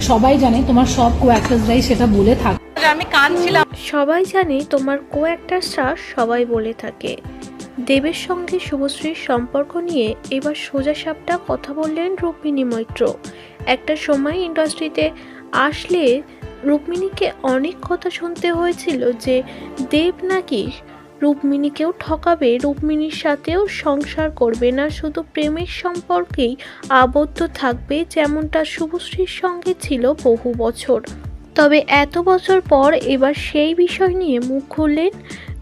সবাই জানে তোমার সব কো অ্যাক্টার্সরাই সেটা বলে থাকে আমি কাঁদছিলাম। সবাই জানে তোমার কো অ্যাক্টার্সরা সবাই বলে থাকে। দেবের সঙ্গে শুভশ্রীর সম্পর্ক নিয়ে এবার সোজা সাপটা কথা বললেন রুক্মিণী মৈত্র। একটা সময় ইন্ডাস্ট্রিতে আসলে রুক্মিণীকে অনেক কথা শুনতে হয়েছিল যে দেব নাকি রুক্মিণীকেও ঠকাবে, রুক্মিণীর সাথেও সংসার করবে না, শুধু প্রেমের সম্পর্কেই আবদ্ধ থাকবে যেমনটা শুভশ্রীর সঙ্গে ছিল বহু বছর। তবে এত বছর পর এবার সেই বিষয় নিয়ে মুখ খুললেন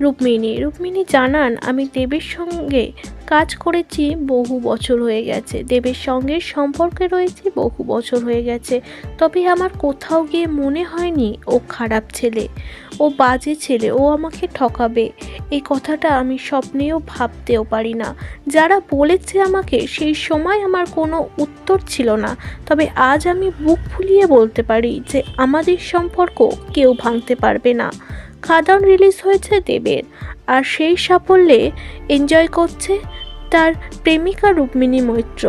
রুক্মিণী। রুক্মিণী জানান, আমি দেবের সঙ্গে কাজ করেছি বহু বছর হয়ে গেছে। দেবের সঙ্গে সম্পর্কে রয়েছে বহু বছর হয়ে গেছে। তবে আমার কোথাও গিয়ে মনে হয়নি, ও খারাপ ছেলে, ও বাজে ছেলে, ও আমাকে ঠকাবে। এই কথাটা আমি স্বপ্নেও ভাবতেও পারি না। যারা বলেছে আমাকে, সেই সময় আমার কোনো উত্তর ছিল না। তবে আজ আমি বুক ফুলিয়ে বলতে পারি যে, আমাদের সম্পর্ক কেউ ভাঙতে পারবে না। খাদান রিলিজ হয়েছে দেবের। আর সেই সাফল্যে এনজয় করছে তার প্রেমিকা রুক্মিণী মৈত্র।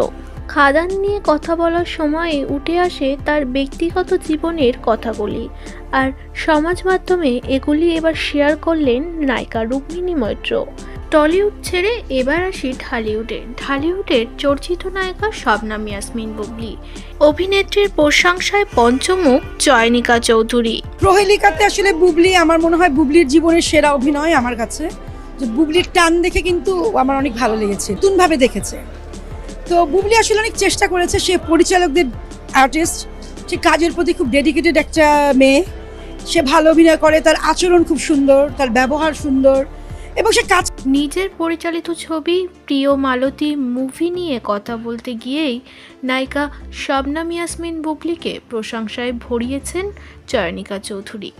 খাদান নিয়ে কথা বলার সময়ে উঠে আসে তার ব্যক্তিগত জীবনের কথাগুলি। আর সমাজ মাধ্যমে এগুলি এবার শেয়ার করলেন নায়িকা রুক্মিণী মৈত্র। টলিউড ছেড়ে এবার আসি ঢালিউডে। ঢালিউডের চর্চিত নায়িকা শবনাম ইয়াসমিন বুবলি। অভিনেত্রীর প্রশংসায় পঞ্চমুখ জয়নিকা চৌধুরী। প্রহেলিকাতে আসলে বুবলি, আমার মনে হয় বুবলির জীবনের সেরা অভিনয় আমার কাছে। যে বুবলির টান দেখে কিন্তু আমার অনেক ভালো লেগেছে নতুনভাবে দেখেছে। তো বুবলি আসলে অনেক চেষ্টা করেছে, সে পরিচালকদের আর্টিস্ট সে কাজের প্রতি খুব ডেডিকেটেড একটা মেয়ে। সে ভালো অভিনয় করে, তার আচরণ খুব সুন্দর, তার ব্যবহার সুন্দর। এবং সে কাজ নিজের পরিচালিত ছবি প্রিয় মালতী মুভি নিয়ে কথা বলতে গিয়েই নায়িকা শবনাম ইয়াসমিন বুবলিকে প্রশংসায় ভরিয়েছেন চয়নিকা চৌধুরী।